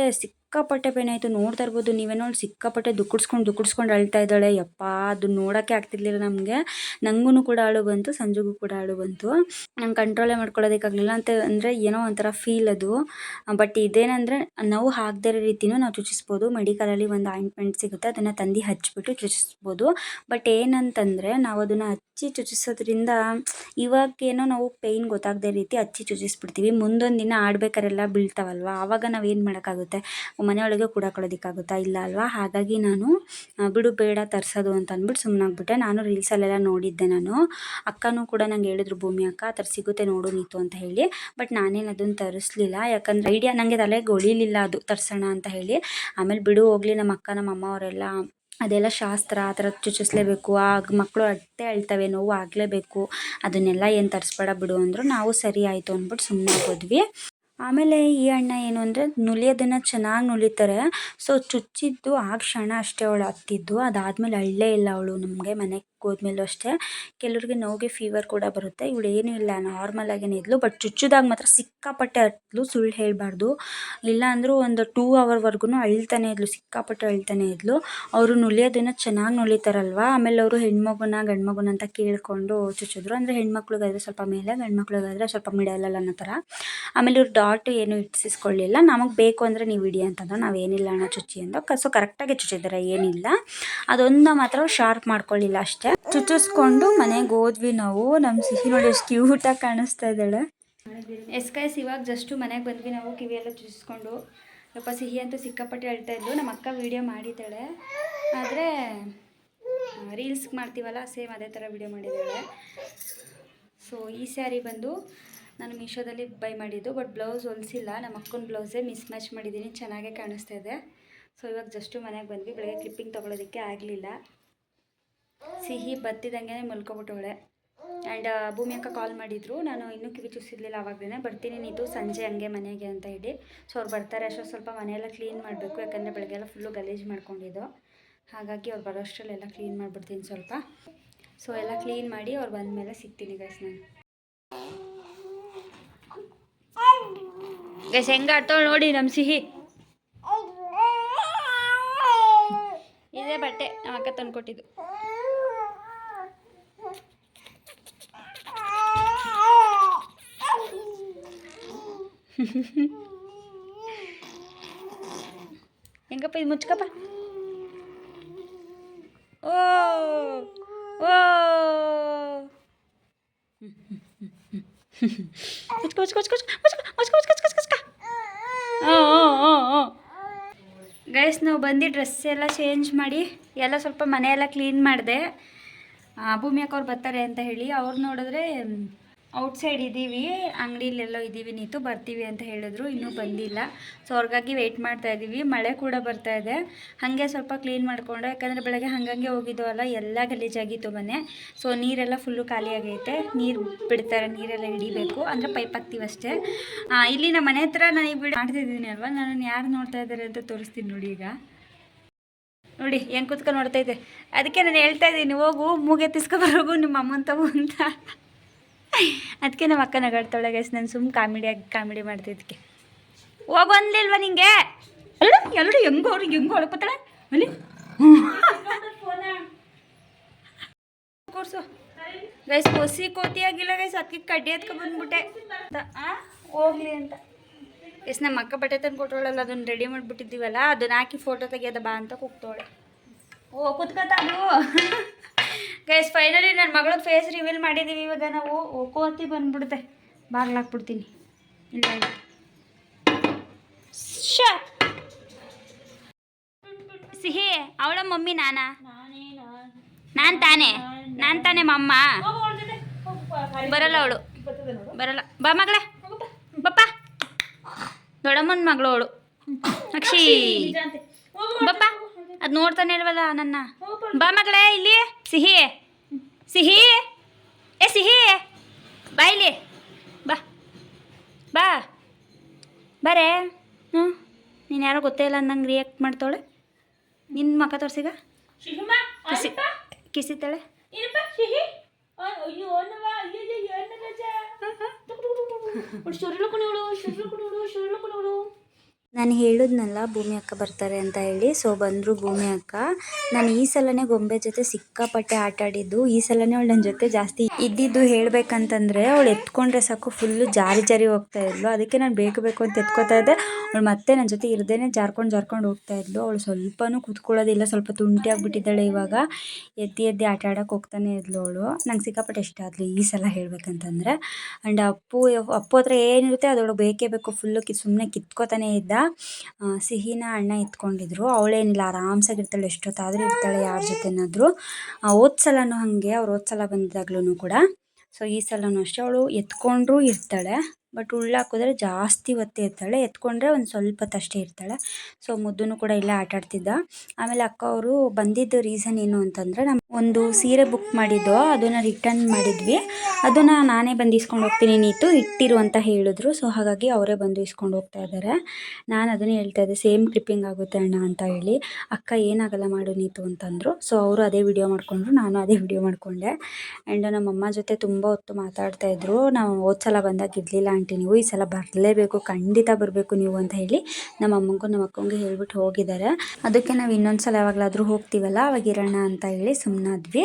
ಸಿಕ್ಕಾಪಟ್ಟೆ ಪೇನ್ ಆಯಿತು, ನೋಡ್ತಾ ಇರ್ಬೋದು. ನೀವೇನೋ ಅವ್ಳು ಸಿಕ್ಕಾಪಟ್ಟೆ ದುಕ್ಕುಡ್ಸ್ಕೊಂಡು ದುಕ್ಕುಡ್ಸ್ಕೊಂಡು ಅಳ್ತಾ ಇದ್ದಾಳೆ. ಯಪ್ಪ, ಅದು ನೋಡೋಕ್ಕೆ ಆಗ್ತಿರ್ಲಿಲ್ಲ ನಮಗೆ. ನನಗೂ ಕೂಡ ಅಳು ಬಂತು, ಸಂಜುಗೂ ಕೂಡ ಅಳು ಬಂತು. ನಂಗೆ ಕಂಟ್ರೋಲೇ ಮಾಡ್ಕೊಳ್ಳೋದಕ್ಕಾಗಲಿಲ್ಲ ಅಂತ ಅಂದರೆ ಏನೋ ಒಂಥರ ಫೀಲ್ ಅದು. ಬಟ್ ಇದೇನಂದರೆ, ನಾವು ಹಾಕ್ದೇ ಇರೋ ರೀತಿನೂ ನಾವು ಚುಚ್ಚಿಸ್ಬೋದು. ಮೆಡಿಕಲಲ್ಲಿ ಒಂದು ಆಯಿಂಟ್ಮೆಂಟ್ ಸಿಗುತ್ತೆ, ಅದನ್ನು ತಂದು ಹಚ್ಚಿಬಿಟ್ಟು ಚುಚ್ಚಿಸ್ಬೋದು. ಬಟ್ ಏನಂತಂದರೆ, ನಾವು ಅದನ್ನು ಹಚ್ಚಿ ಚುಚ್ಚಿಸೋದ್ರಿಂದ ಇವಾಗೇನೋ ನಾವು ಪೇಯ್ನ್ ಗೊತ್ತಾಗದೇ ರೀತಿ ಹಚ್ಚಿ ಚುಚ್ಚಿಸ್ಬಿಡ್ತೀವಿ. ಮುಂದೊಂದು ದಿನ ಆಡ್ಬೇಕಾರೆಲ್ಲ ಬೀಳ್ತಾವಲ್ವ? ಆವಾಗ ಏನು ಮಾಡೋಕ್ಕಾಗುತ್ತೆ? ಮನೆಯೊಳಗೆ ಕೂಡಾಕೊಳ್ಳೋದಕ್ಕಾಗುತ್ತಾ ಇಲ್ಲ ಅಲ್ವಾ? ಹಾಗಾಗಿ ನಾನು ಬಿಡು ಬೇಡ ತರಿಸೋದು ಅಂತ ಅಂದ್ಬಿಟ್ಟು ಸುಮ್ಮನಾಗ್ಬಿಟ್ಟೆ ನಾನು ರೀಲ್ಸಲ್ಲೆಲ್ಲ ನೋಡಿದ್ದೆ ನಾನು. ಅಕ್ಕನೂ ಕೂಡ ನಂಗೆ ಹೇಳಿದ್ರು, ಭೂಮಿ ಅಕ್ಕ ಆ ಥರ ಸಿಗುತ್ತೆ ನೋಡು ನೀತು ಅಂತ ಹೇಳಿ. ಬಟ್ ನಾನೇನು ಅದನ್ನು ತರಿಸ್ಲಿಲ್ಲ. ಯಾಕಂದರೆ ಐಡಿಯಾ ನನಗೆ ತಲೆಗೆ ಒಳಿಲಿಲ್ಲ ಅದು ತರಿಸೋಣ ಅಂತ ಹೇಳಿ. ಆಮೇಲೆ ಬಿಡು ಹೋಗಲಿ, ನಮ್ಮ ಅಕ್ಕ, ನಮ್ಮ ಅಮ್ಮ ಅವರೆಲ್ಲ ಅದೆಲ್ಲ ಶಾಸ್ತ್ರ, ಆ ಥರ ಚುಚ್ಚಿಸ್ಲೇಬೇಕು. ಆಗ ಮಕ್ಕಳು ಅಟ್ಟೆ ಅಳ್ತವೆ, ನೋವು ಆಗಲೇಬೇಕು. ಅದನ್ನೆಲ್ಲ ಏನು ತರಿಸ್ಬೇಡ ಬಿಡು ಅಂದರು. ನಾವು ಸರಿ ಆಯಿತು ಅಂದ್ಬಿಟ್ಟು ಸುಮ್ಮನೆ ಹೋದ್ವಿ. ಆಮೇಲೆ ಈ ಅಣ್ಣ ಏನು ಅಂದರೆ ನುಲಿಯೋದನ್ನು ಚೆನ್ನಾಗಿ ನುಲಿತಾರೆ. ಸೊ ಚುಚ್ಚಿದ್ದು ಆ ಕ್ಷಣ ಅಷ್ಟೇ ಅವಳು ಹತ್ತಿದ್ದು. ಅದಾದಮೇಲೆ ಅಳ್ಳೇ ಇಲ್ಲ ಅವಳು ನಮಗೆ ಮನೆಗೆ ಹೋದ್ಮೇಲೂ ಅಷ್ಟೇ. ಕೆಲವ್ರಿಗೆ ನೋವಿಗೆ ಫೀವರ್ ಕೂಡ ಬರುತ್ತೆ. ಇವಳು ಏನೂ ಇಲ್ಲ ನಾರ್ಮಲ್ ಆಗೇನೆ ಇದ್ಲು ಬಟ್ ಚುಚ್ಚಿದಾಗ ಮಾತ್ರ ಸಿಕ್ಕಾಪಟ್ಟೆ ಹತ್ಲು, ಸುಳ್ಳು ಹೇಳಬಾರ್ದು. ಇಲ್ಲ ಅಂದರೂ ಒಂದು ಟೂ ಅವರ್ವರೆಗೂ ಅಳ್ತಾನೆ ಇದ್ಲು, ಸಿಕ್ಕಾಪಟ್ಟೆ ಅಳ್ತಾನೆ ಇದ್ಲು. ಅವರು ನುಲಿಯೋದನ್ನು ಚೆನ್ನಾಗಿ ನುಲಿತಾರಲ್ವ? ಆಮೇಲೆ ಅವರು ಹೆಣ್ಮಗುನ, ಗಂಡ್ಮಗುನ ಅಂತ ಕೇಳಿಕೊಂಡು ಚುಚ್ಚಿದ್ರು. ಅಂದರೆ ಹೆಣ್ಮಕ್ಳಿಗಾದ್ರೆ ಸ್ವಲ್ಪ ಮೇಲೆ ಗಂಡು ಮಕ್ಳಿಗಾದ್ರೆ ಸ್ವಲ್ಪ ಮಿಡಲಲ್ಲ ಅನ್ನೋ ಥರ. ಆಮೇಲೆ ಇವ್ರು ಡಾಟ್ ಏನು ಇಟ್ಸಿಸ್ಕೊಳ್ಳಿಲ್ಲ. ನಮಗೆ ಬೇಕು ಅಂದರೆ ನೀವು ಇಡಿ ಅಂತಂದ್ರೆ ನಾವೇನಿಲ್ಲ ಅಣ್ಣ ಚುಚ್ಚಿ ಅಂತ ಸೊ ಕರೆಕ್ಟಾಗಿ ಚುಚ್ಚಿದ್ದಾರೆ ಏನಿಲ್ಲ. ಅದೊಂದು ಮಾತ್ರ ಶಾರ್ಪ್ ಮಾಡ್ಕೊಳ್ಳಿಲ್ಲ ಅಷ್ಟೇ. ಚುಚ್ಚಿಸ್ಕೊಂಡು ಮನೆಗೆ ಹೋದ್ವಿ ನಾವು. ನಮ್ಮ ಸಿಹಿ ನೋಡಿ ಎಷ್ಟು ಕ್ಯೂಟಾಗಿ ಕಾಣಿಸ್ತಾ ಇದ್ದಾಳೆ. ಎಸ್ ಕೈಸ್ ಇವಾಗ ಜಸ್ಟು ಮನೆಗೆ ಬಂದ್ವಿ ನಾವು ಕಿವಿಯೆಲ್ಲ ಚುಚ್ಚಿಸ್ಕೊಂಡು. ಸ್ವಲ್ಪ ಸಿಹಿ ಅಂತೂ ಸಿಕ್ಕಾಪಟ್ಟೆ ಹೇಳ್ತಾ ಇದ್ಲು. ನಮ್ಮ ಅಕ್ಕ ವೀಡಿಯೋ ಮಾಡಿದ್ದಾಳೆ. ಆದರೆ ರೀಲ್ಸ್ಗೆ ಮಾಡ್ತೀವಲ್ಲ, ಸೇಮ್ ಅದೇ ಥರ ವೀಡಿಯೋ ಮಾಡಿದ್ದಾಳೆ. ಸೊ ಈ ಸ್ಯಾರಿ ಬಂದು ನಾನು ಮೀಶೋದಲ್ಲಿ ಬೈ ಮಾಡಿದ್ದು, ಬಟ್ ಬ್ಲೌಸ್ ಹೊಲಿಸಿಲ್ಲ. ನಮ್ಮ ಅಕ್ಕನ ಬ್ಲೌಸೇ ಮಿಸ್ ಮ್ಯಾಚ್ ಮಾಡಿದ್ದೀನಿ, ಚೆನ್ನಾಗೇ ಕಾಣಿಸ್ತಾ ಇದೆ. ಸೊ ಇವಾಗ ಜಸ್ಟು ಮನೆಗೆ ಬಂದ್ವಿ. ಬೆಳಗ್ಗೆ ಕ್ಲಿಪ್ಪಿಂಗ್ ತೊಗೊಳೋದಕ್ಕೆ ಆಗಲಿಲ್ಲ. ಸಿಹಿ ಬತ್ತಿದಂಗೆ ಮಲ್ಕೊಬಿಟ್ಟವಳೆ. ಆ್ಯಂಡ್ ಭೂಮಿ ಅಕ್ಕ ಕಾಲ್ ಮಾಡಿದ್ರು. ನಾನು ಇನ್ನೂ ಕಿವಿ ಚುಸಿರ್ಲಿಲ್ಲ ಆವಾಗಲೇ ಬರ್ತೀನಿ ನೀತು ಸಂಜೆ ಹಂಗೆ ಮನೆಗೆ ಅಂತ ಹೇಳಿ. ಸೊ ಅವ್ರು ಬರ್ತಾರೆ. ಅಷ್ಟೋ ಸ್ವಲ್ಪ ಮನೆಯೆಲ್ಲ ಕ್ಲೀನ್ ಮಾಡಬೇಕು. ಯಾಕಂದರೆ ಬೆಳಗ್ಗೆ ಎಲ್ಲ ಫುಲ್ಲು ಗಲೀಜು ಮಾಡ್ಕೊಂಡಿದ್ದು. ಹಾಗಾಗಿ ಅವ್ರು ಬರೋಷ್ಟರಲ್ಲೆಲ್ಲ ಕ್ಲೀನ್ ಮಾಡಿಬಿಡ್ತೀನಿ ಸ್ವಲ್ಪ. ಸೊ ಎಲ್ಲ ಕ್ಲೀನ್ ಮಾಡಿ ಅವ್ರು ಬಂದಮೇಲೆ ಸಿಗ್ತೀನಿ ಗೈಸ್ ನಾನು. ಗೈಸ್ ಹೆಂಗೆ ಆಡ್ತಾಳೆ ನೋಡಿ ನಮ್ಮ ಸಿಹಿ. ಇದೇ ಬಟ್ಟೆ ನಮ್ಮ ಅಕ್ಕ ತಂದ್ಕೊಟ್ಟಿದ್ದು. ಹೆಂಗಪ್ಪ ಇದು ಮುಚ್ಕಪ್ಪ ಓ ಓ. ಮುಚ್ಕ ಮುಚ್ಕ ಮುಚ್ಕ ಮುಚ್ಕ ಮುಚ್ಕ ಮುಚ್ಕ ಮುಚ್ಕ ಗೈಸ್ ನಾವು ಬಂದು ಡ್ರೆಸ್ ಎಲ್ಲ ಚೇಂಜ್ ಮಾಡಿ, ಎಲ್ಲ ಸ್ವಲ್ಪ ಮನೆಯೆಲ್ಲ ಕ್ಲೀನ್ ಮಾಡಿದೆ. ಭೂಮಿ ಅಕ್ಕ ಅವ್ರು ಬರ್ತಾರೆ ಅಂತ ಹೇಳಿ, ಅವ್ರು ನೋಡಿದ್ರೆ ಔಟ್ಸೈಡ್ ಇದ್ದೀವಿ ಅಂಗಡಿಲೆಲ್ಲೋ ಇದ್ದೀವಿ ನೀತು ಬರ್ತೀವಿ ಅಂತ ಹೇಳಿದ್ರು, ಇನ್ನೂ ಬಂದಿಲ್ಲ. ಸೊ ಅವ್ರಿಗಾಗಿ ವೆಯ್ಟ್ ಮಾಡ್ತಾ ಇದ್ದೀವಿ ಮಳೆ ಕೂಡ ಬರ್ತಾ ಇದೆ. ಹಾಗೆ ಸ್ವಲ್ಪ ಕ್ಲೀನ್ ಮಾಡಿಕೊಂಡೆ, ಯಾಕಂದರೆ ಬೆಳಗ್ಗೆ ಹಂಗಂಗೆ ಹೋಗಿದ್ವಲ್ಲ ಎಲ್ಲ ಗಲೀಜಾಗಿತ್ತು ಮನೆ. ಸೊ ನೀರೆಲ್ಲ ಫುಲ್ಲು ಖಾಲಿಯಾಗೈತೆ ನೀರು ಬಿಡ್ತಾರೆ, ನೀರೆಲ್ಲ ಹಿಡಿಬೇಕು. ಅಂದರೆ ಪೈಪ್ ಹಾಕ್ತೀವಿ ಅಷ್ಟೇ. ಇಲ್ಲಿ ನಮ್ಮ ಮನೆ ಹತ್ರ ನಾನು ಈ ವಿಡಿಯೋ ಮಾಡ್ತಿದ್ದೀನಿ ಅಲ್ವಾ? ನಾನು ಯಾರು ನೋಡ್ತಾ ಇದ್ದಾರೆ ಅಂತ ತೋರಿಸ್ತೀನಿ ನೋಡಿ ಈಗ. ನೋಡಿ ಹೆಂಗೆ ಕೂತ್ಕೊಂಡು ನೋಡ್ತಾ ಇದ್ದೆ ಅದಕ್ಕೆ ನಾನು ಹೇಳ್ತಾ ಇದ್ದೀನಿ, ಹೋಗು, ಮೂಗೆ ತಿಸ್ಕೊಬರೋಗು ನಿಮ್ಮ ಅಮ್ಮನ ತಗೋ ಅಂತ. ಅದಕ್ಕೆ ನಮ್ಮ ಅಕ್ಕ ನಗಾಡ್ತಾಳೆ ಗೈಸ್ ನಾನು ಸುಮ್ಮನೆ ಕಾಮಿಡಿಯಾಗಿ ಕಾಮಿಡಿ ಮಾಡ್ತಿದ್ದಕ್ಕೆ ಹೋಗ ಅಂದಿಲ್ವಾ ನಿಂಗೆ? ಅಲ್ಲ ಎಲ್ಲರೂ ಹೆಂಗೋ ಅವ್ರಿಗೆ ಹೆಂಗ ಹೊಳಪತ್ತಾಳೆ ಅಲ್ಲಿ? ಕೂರ್ಸು. ಗೈಸ್ ಹೊಸಿ ಕೋತಿ ಆಗಿಲ್ಲ ಗೈಸ್ ಅದಕ್ಕೆ ಕಡ್ಡಿ ಎತ್ಕೊ ಬಂದ್ಬಿಟ್ಟೆ. ಹೋಗ್ಲಿ ಅಂತ. ಎಸ್ ನಮ್ಮ ಅಕ್ಕ ಬಟ್ಟೆ ತಂದು ಕೊಟ್ಟವಳಲ್ಲ ಅದನ್ನ ರೆಡಿ ಮಾಡಿಬಿಟ್ಟಿದ್ದೀವಲ್ಲ, ಅದನ್ನ ಹಾಕಿ ಫೋಟೋ ತೆಗಿಯೋದ ಬಾ ಅಂತ ಕೂಗ್ತವಳೆ. ಓ ಕುತ್ಕತ ಅದು ಗೈಸ್ ಫೈನಲಿ ನನ್ನ ಮಗಳ ಫೇಸ್ ರಿವೀಲ್ ಮಾಡಿದ್ದೀವಿ ಇವಾಗ ನಾವು ಓಕೋತಿ ಕೋತಿ ಬಂದ್ಬಿಡುತ್ತೆ. ಬಾಗ್ಲಾಕ್ಬಿಡ್ತೀನಿ ಇಲ್ಲ ಶ! ಸಿಹಿ ಅವಳ ಮಮ್ಮಿ ನಾನಾ? ನಾನು ತಾನೇ? ನಾನು ತಾನೇ ಮಮ್ಮ? ಬರಲ್ಲ ಅವಳು. ಬರಲ್ಲ. ಬಾ ಮಗಳೇ. ಬಪ್ಪ. ದೊಡ್ಡಮ್ಮನ ಮಗಳು ಅವಳು. ಅಕ್ಷಿ. ಬಪ್ಪ ಅದು ನೋಡ್ತಾನೆ ಇಲ್ವಲ್ಲ ನನ್ನ. ಬಾ ಮಗಳೇ ಇಲ್ಲಿ. ಸಿಹಿ. ಸಿಹಿ. ಏ ಸಿಹಿ. ಬಾ ಇಲ್ಲಿ. ಬಾ. ಬಾ. ಬರೇ. ಹ್ಞೂ. ನೀನು ಯಾರೋ ಗೊತ್ತೇ ಇಲ್ಲ ಅಂದಂಗೆ ರಿಯಾಕ್ಟ್ ಮಾಡ್ತಾಳೆ ನಿನ್ನ ಮಕ್ಕ ತೋರ್ಸಿಗ? ಕಿಸಿ. ಕಿಸಿತಾಳೆ. ನಾನು ಹೇಳಿದ್ನಲ್ಲ, ಭೂಮಿ ಅಕ್ಕ ಬರ್ತಾರೆ ಅಂತ ಹೇಳಿ. ಸೊ ಬಂದರು ಭೂಮಿ ಅಕ್ಕ. ನಾನು ಈ ಸಲನೇ ಗೊಂಬೆ ಜೊತೆ ಸಿಕ್ಕಾಪಟ್ಟೆ ಆಟ ಆಡಿದ್ದು. ಈ ಸಲನೇ ಅವಳು ನನ್ನ ಜೊತೆ ಜಾಸ್ತಿ ಇದ್ದಿದ್ದು ಹೇಳ್ಬೇಕಂತಂದ್ರೆ, ಅವಳು ಎತ್ಕೊಂಡ್ರೆ ಸಾಕು ಫುಲ್ಲು ಜಾರಿ ಜಾರಿ ಹೋಗ್ತಾ ಇದ್ಲು. ಅದಕ್ಕೆ ನಾನು ಬೇಕು ಬೇಕು ಅಂತ ಎತ್ಕೋತಾ ಇದ್ದೆ. ಅವಳು ಮತ್ತೆ ನನ್ನ ಜೊತೆ ಇರದೇನೆ ಜಾರ್ಕೊಂಡು ಜಾರ್ಕೊಂಡು ಹೋಗ್ತಾ ಇದ್ಲು. ಅವಳು ಸ್ವಲ್ಪನೂ ಕೂತ್ಕೊಳ್ಳೋದಿಲ್ಲ, ಸ್ವಲ್ಪ ತುಂಟಿ ಆಗ್ಬಿಟ್ಟಿದ್ದಾಳೆ ಇವಾಗ. ಎದ್ದಿ ಎದ್ದಿ ಆಟ ಆಡೋಕೆ ಹೋಗ್ತಾನೆ ಇದ್ಲು ಅವಳು. ನಂಗೆ ಸಿಕ್ಕಾಪಟ್ಟೆ ಇಷ್ಟ ಆದ್ಲು ಈ ಸಲ ಹೇಳ್ಬೇಕಂತಂದ್ರೆ. ಆ್ಯಂಡ್ ಅಪ್ಪು ಅಪ್ಪು ಹತ್ರ ಏನಿರುತ್ತೆ, ಅದೊಳಗೆ ಬೇಕೇ ಬೇಕು. ಫುಲ್ಲು ಕಿ ಸುಮ್ಮನೆ ಕಿತ್ಕೋತಾನೆ ಇದ್ದ. ಸಿಹಿನ ಅಣ್ಣ ಎತ್ಕೊಂಡಿದ್ರು. ಅವಳೇನಿಲ್ಲ ಆರಾಮ್ಸಾಗಿರ್ತಾಳೆ ಎಷ್ಟೊತ್ತಾದರೂ ಇರ್ತಾಳೆ, ಯಾರ ಜೊತೆನಾದರೂ. ಹೋದ ಸಲನೂ ಹಾಗೆ, ಅವ್ರು ಹೋದ ಸಲ ಬಂದಿದ್ದಾಗ್ಲೂ ಕೂಡ. ಸೊ ಈ ಸಲನೂ ಅಷ್ಟೇ. ಅವಳು ಎತ್ಕೊಂಡ್ರೂ ಇರ್ತಾಳೆ. ಬಟ್ ಉಳ್ಳಾಕಿದ್ರೆ ಜಾಸ್ತಿ ಹೊತ್ತು ಇರ್ತಾಳೆ ಎತ್ಕೊಂಡ್ರೆ ಒಂದು ಸ್ವಲ್ಪ ಹೊತ್ತಷ್ಟೇ ಇರ್ತಾಳೆ. ಸೊ ಮುದ್ದೂ ಕೂಡ ಇಲ್ಲೇ ಆಟ ಆಡ್ತಿದ್ದ. ಆಮೇಲೆ ಅಕ್ಕ ಅವರು ಬಂದಿದ್ದು ರೀಸನ್ ಏನು ಅಂತಂದರೆ ನಮ್ಮ ಒಂದು ಸೀರೆ ಬುಕ್ ಮಾಡಿದ್ದು ಅದನ್ನು ರಿಟರ್ನ್ ಮಾಡಿದ್ವಿ. ಅದನ್ನು ನಾನೇ ಬಂದು ಇಸ್ಕೊಂಡು ಹೋಗ್ತೀನಿ ನೀತು, ಇಟ್ಟಿರು ಅಂತ ಹೇಳಿದ್ರು. ಸೊ ಹಾಗಾಗಿ ಅವರೇ ಬಂದು ಇಸ್ಕೊಂಡು ಹೋಗ್ತಾ ಇದ್ದಾರೆ ನಾನು ಅದನ್ನೇ ಹೇಳ್ತಾ ಇದ್ದೆ ಸೇಮ್ ಕ್ಲಿಪ್ಪಿಂಗ್ ಆಗುತ್ತೆ ಅಣ್ಣ ಅಂತ ಹೇಳಿ. ಅಕ್ಕ ಏನಾಗಲ್ಲ ಮಾಡು ನೀತು ಅಂತಂದರು. ಸೊ ಅವರು ಅದೇ ವಿಡಿಯೋ ಮಾಡಿಕೊಂಡ್ರು, ನಾನು ಅದೇ ವಿಡಿಯೋ ಮಾಡಿಕೊಂಡೆ. ಆ್ಯಂಡ್ ನಮ್ಮಮ್ಮ ಜೊತೆ ತುಂಬ ಹೊತ್ತು ಮಾತಾಡ್ತಾ ಇದ್ರು. ನಾವು ಹೋದ್ಸಲ ಬಂದಾಗ ಇರಲಿಲ್ಲ ಆಂಟಿ ನೀವು ಈ ಸಲ ಬರಲೇಬೇಕು, ಖಂಡಿತ ಬರಬೇಕು ನೀವು ಅಂತ ಹೇಳಿ ನಮ್ಮ ಅಮ್ಮಂಗೂ ನಮ್ಮ ಅಕ್ಕಂಗೆ ಹೇಳ್ಬಿಟ್ಟು ಹೋಗಿದ್ದಾರೆ. ಅದಕ್ಕೆ ನಾವು ಇನ್ನೊಂದು ಸಲ ಯಾವಾಗಲಾದರೂ ಹೋಗ್ತೀವಲ್ಲ, ಅವಾಗ ಇರೋಣ ಅಂತ ಹೇಳಿ ಸುಮ್ಮನಾದ್ವಿ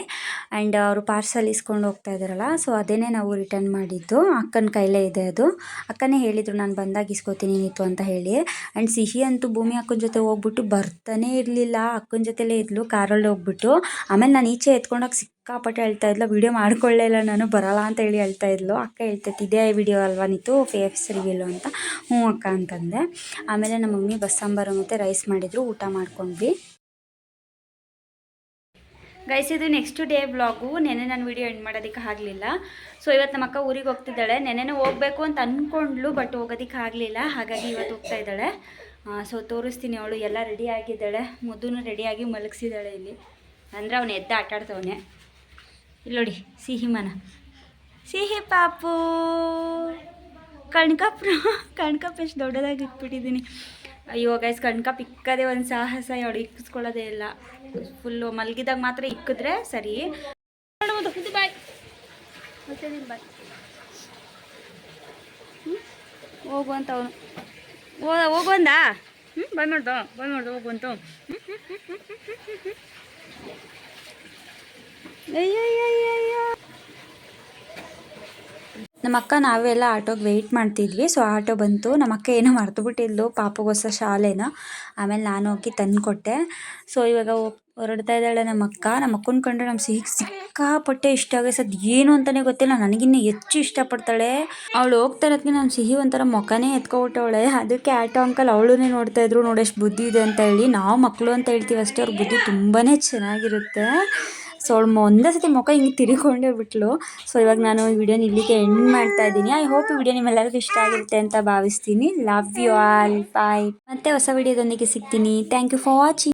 ಆ್ಯಂಡ್ ಅವರು ಪಾರ್ಸಲ್ ಇಸ್ಕೊಂಡು ಹೋಗ್ತಾ ಇದ್ದಾರಲ್ಲ ಸೊ ಅದೇನೇ ನಾವು ರಿಟರ್ನ್ ಮಾಡಿದ್ದು. ಅಕ್ಕನ ಕೈಲೇ ಇದೆ ಅದು. ಅಕ್ಕನೇ ಹೇಳಿದರು, ನಾನು ಬಂದಾಗ ಇಸ್ಕೋತೀನಿ ನೀತು ಅಂತ ಹೇಳಿ. ಆ್ಯಂಡ್ ಸಿಹಿ ಅಂತೂ ಭೂಮಿ ಅಕ್ಕನ ಜೊತೆ ಹೋಗ್ಬಿಟ್ಟು ಬರ್ತಾನೇ ಇರಲಿಲ್ಲ. ಅಕ್ಕನ ಜೊತೆಲೇ ಇದ್ಲು, ಕಾರಲ್ಲಿ ಹೋಗ್ಬಿಟ್ಟು. ಆಮೇಲೆ ನಾನು ಈಚೆ ಎತ್ಕೊಂಡೋಗಿ ಸಿಕ್ಕಾಪಟ್ಟೆ ಹೇಳ್ತಾ ಇದ್ಲು, ವಿಡಿಯೋ ಮಾಡ್ಕೊಳ್ಳೇ ಇಲ್ಲ, ನಾನು ಬರಲ್ಲ ಅಂತ ಹೇಳಿ ಹೇಳ್ತಾ ಇದ್ಲು. ಅಕ್ಕ ಹೇಳ್ತೈತೆ ಇದೇ ವಿಡಿಯೋ ಅಲ್ವಾ ನೀತು ಫೇಸ್ ರಿವೀಲು ಅಂತ? ಹ್ಞೂ ಅಕ್ಕ ಅಂತಂದೆ. ಆಮೇಲೆ ನಮ್ಮ ಮಮ್ಮಿ ಬಸ್ಸಾಂಬಾರು ಮತ್ತು ರೈಸ್ ಮಾಡಿದ್ರು, ಊಟ ಮಾಡ್ಕೊಂಡ್ವಿ. ಗೈಸ್ ಇದು ನೆಕ್ಸ್ಟ್ ಡೇ ಬ್ಲಾಗು ನೆನೆ ನಾನು ವಿಡಿಯೋ ಎಂಡ್ ಮಾಡೋದಕ್ಕೆ ಆಗಲಿಲ್ಲ. ಸೊ ಇವತ್ತು ನಮ್ಮ ಅಕ್ಕ ಊರಿಗೆ ಹೋಗ್ತಿದ್ದಾಳೆ. ನೆನೆನೂ ಹೋಗಬೇಕು ಅಂತ ಅಂದ್ಕೊಂಡ್ಲು ಬಟ್ ಹೋಗೋದಕ್ಕೆ ಆಗಲಿಲ್ಲ. ಹಾಗಾಗಿ ಇವತ್ತು ಹೋಗ್ತಾ ಇದ್ದಾಳೆ. ಸೊ ತೋರಿಸ್ತೀನಿ ಅವಳು. ಎಲ್ಲ ರೆಡಿ ಆಗಿದ್ದಾಳೆ. ಮುದ್ದೂ ರೆಡಿಯಾಗಿ ಮಲಗಿಸಿದ್ದಾಳೆ ಇಲ್ಲಿ. ಅಂದರೆ ಅವನು ಎದ್ದು ಆಟ ಆಡ್ತವನೆ ಇಲ್ಲಿ ನೋಡಿ, ಸಿಹಿ ಮನ. ಸಿಹಿ ಪಾಪು. ಕಣ್ಕಪ್ ಕಣ್ಕಪ್ ಎಷ್ಟು ದೊಡ್ಡದಾಗಿ ಇಟ್ಬಿಟ್ಟಿದ್ದೀನಿ. ಅಯ್ಯೋ ಗೈಸ್ ಕಣ್ಕಪ್ ಇಕ್ಕದೆ ಒಂದು ಸಾಹಸ ಅವಳು ಇಕ್ಕಿಸ್ಕೊಳ್ಳೋದೇ ಇಲ್ಲ. ಫುಲ್ಲು ಮಲಗಿದಾಗ ಮಾತ್ರ ಇಕ್ಕಿದ್ರೆ ಸರಿ. ಬಾಯ್ ಮತ್ತೆ ಬಾಯ್ ಹ್ಞೂ ಹೋಗು ಅಂತ ಅವನು. ಓ ಹೋಗು ಅಂದ? ಹ್ಞೂ ಬಂದ್ ಮಾಡ್ದು ಬಂದ್ ಅಂತ. ಅಯ್ಯಯ್ಯಯ್ಯಯ್ಯೋ ನಮ್ಮ ಅಕ್ಕ ನಾವೆಲ್ಲ ಆಟೋಗೆ ವೆಯ್ಟ್ ಮಾಡ್ತಿದ್ವಿ. ಸೊ ಆಟೋ ಬಂತು. ನಮ್ಮ ಅಕ್ಕ ಏನೋ ಮರ್ತು ಬಿಟ್ಟಿದ್ಲು ಪಾಪಗೋಸ್ಕರ ಶಾಲೆನ. ಆಮೇಲೆ ನಾನು ಹೋಗಿ ತಂದುಕೊಟ್ಟೆ. ಸೊ ಇವಾಗ ಹೊರಡ್ತಾ ಇದ್ದಾಳೆ ನಮ್ಮ ಅಕ್ಕ. ನಮ್ಮ ಅಕ್ಕನ ಕಂಡ್ರೆ ನಮ್ಮ ಸಿಹಿ ಸಿಕ್ಕಾಪಟ್ಟೆ ಇಷ್ಟ ಆಗೈತೆ ಅದು ಏನು ಅಂತಲೇ ಗೊತ್ತಿಲ್ಲ. ನನಗಿನ್ನ ಹೆಚ್ಚು ಇಷ್ಟಪಡ್ತಾಳೆ ಅವಳು ಹೋಗ್ತಾ ಇರೋದಕ್ಕೆ ನಮ್ಮ ಸಿಹಿ ಒಂಥರ ಮೊಕ್ಕನೇ ಎತ್ಕೊಬಿಟ್ಟವಳೆ. ಅದಕ್ಕೆ ಆಟೋ ಅಂಕಲ್ ಅವಳನ್ನೇ ನೋಡ್ತಾ ಇದ್ರು. ನೋಡಿ, ಎಷ್ಟು ಬುದ್ಧಿ ಇದೆ ಅಂತ ಹೇಳಿ. ನಾವು ಮಕ್ಕಳು ಅಂತ ಹೇಳ್ತೀವಿ ಅಷ್ಟೇ. ಅವ್ರ ಬುದ್ಧಿ ತುಂಬಾ ಚೆನ್ನಾಗಿರುತ್ತೆ. ಸೊ ಅವಳು ಒಂದೇ ಸತಿ ಮುಖ ಹಿಂಗೆ ತಿರುಕೊಂಡೇ ಬಿಟ್ಲು. ಸೊ ಇವಾಗ ನಾನು ಈ ವಿಡಿಯೋ ಇಲ್ಲಿಗೆ ಎಂಡ್ ಮಾಡ್ತಾ ಇದ್ದೀನಿ. ಐ ಹೋಪ್ ಈ ವಿಡಿಯೋ ನಿಮ್ಮೆಲ್ಲರಿಗೂ ಇಷ್ಟ ಆಗಿರುತ್ತೆ ಅಂತ ಭಾವಿಸ್ತೀನಿ. ಲವ್ ಯು ಆಲ್ ಬಾಯ್ ಮತ್ತೆ ಹೊಸ ವಿಡಿಯೋದೊಂದಿಗೆ ಸಿಗ್ತೀನಿ. Thank you for watching